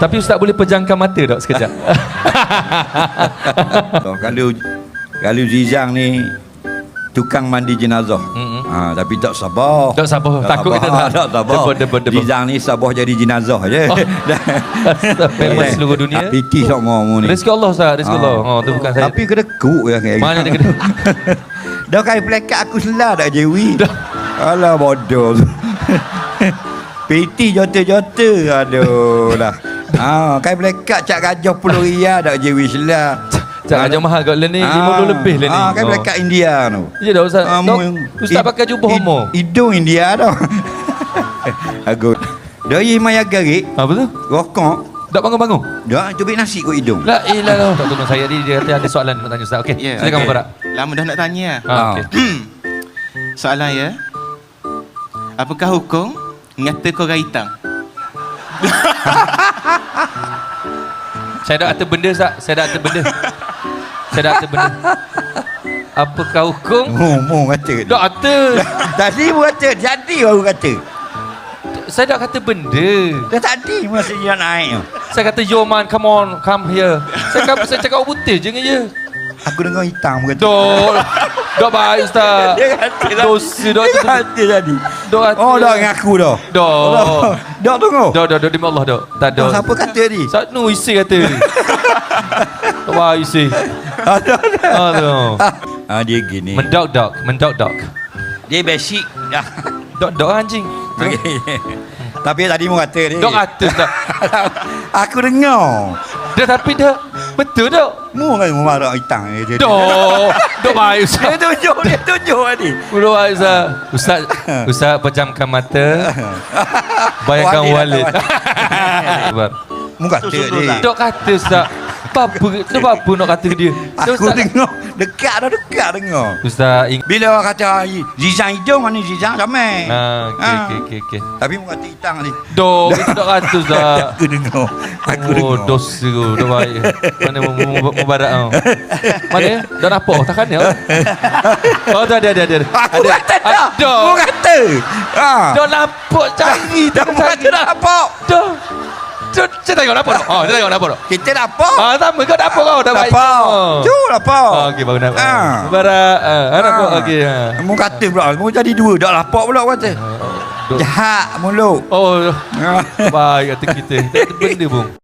Tapi Ustaz boleh pejamkan mata tak sekejap? So, kalau kalau Zizang ni tukang mandi jenazah. Mm-mm. Ha, tapi tak sabar. Tak sabar. Takut kita tak- tak sabar. debur, debur, debur. Zizang ni sabar jadi jenazah je. Oh. Famous seluruh dunia. Piti sama mu ni. Rezeki Allah Ustaz, rezeki Allah. Oh, tu bukan saya. Tapi kena kuk ya kayak Mana dia kena? Dah kai plekat aku selah dak jewi. Dah. Alah bodoh. Piti jota-jota. Aduh lah. Ha, kai plekat cak gajah puluh ria dak jewi selah. Cak aja mahal kat ni 50 lebih lah ni. Ah, kai Oh. plekat India tu. Ya dah Ustaz. Ah, mu- Ustaz pakai jubah homo. Hidung India dah. Aku. Dari maya garik, Apa tu? rokok, Tak bangun-bangun. dah cubit nasi kot hidung. La ilah Tak tolong saya ni dia kata ada soalan nak tanya Ustaz. Okey. Ya, Silakan. Mubarak. Lama dah nak tanya. Ha, Ah. okey. Soalan ya. Apakah hukum ngata korang hitam? Saya dah kata benda Ustaz. Saya dah kata benda. Saya dah kata benda. Apakah hukum? Mu mu kata. Dah kata. Tadi pun kata, jadi baru kata. Saya dah kata benda. Dah tadi masa dia naik. Saya kata yo man come on come here. Saya cakap saya cakap putih je dengan je. Aku dengar hitam kata. Dok. Dok baik Ustaz. Dia kata tadi. Dosa dok Dia kata tadi. Dok. Oh, dah ngaku dah. Dok. Dok tunggu. Dok dok dok demi Allah dok. Tak Dok dok. siapa kata ni? Sat nu isi kata. Dok baik isi. Aduh. Ah dia gini. Mendok dok, mendok dok. Dia basic. dah. Dok dok anjing. Okey. Tapi tadi mu kata dia. Dok kata tak. Aku dengar. Dah tapi dah betul dok. Mu kan mu marah hitam dia. dia- Dok. Dok baik Ustaz. Dia tunjuk, dia tunjuk tadi. Dok baik Ustaz. Ustaz, Ustaz pejamkan mata. Bayangkan Walid Walid. Sabar. Mu kata dia. Dok kata Ustaz. Apa tu apa nak kata dia? Aku Ustaz. dengar. Dekat dah dekat dengar. Ustaz ing Bila orang kata Zizang hidung ni Zizang sama. Ah, okey okey okey okey. Tapi mu kata hitam ni. Dok, itu dok kata Ustaz. Aku dengar. Aku oh, dengar. dosa tu. Dah baik. Mana mu- mu- mu- mubarak kau. Mana? Dah nampak oh, takkan ya? Oh, dah ada ada ada. Aku Ada. kata dah. Ada. Mu kata. Ha. Dah nampak cari Dah kata dah apa? Dah. Dah. Saya tengok tak? Oh, saya tengok nampak tak? Kita dah apa? Ah, sama kau nampak kau dah baik. Apa? Tu lah apa? Oh, okey baru nampak. Ha. Mubarak. Ah, ah, nampak Ha. okey. Ha. Mu kata pula, mu jadi dua dak lapak pula kata. Dok. Jahat mulut. Oh, baik kata kita. Tak ada benda pun.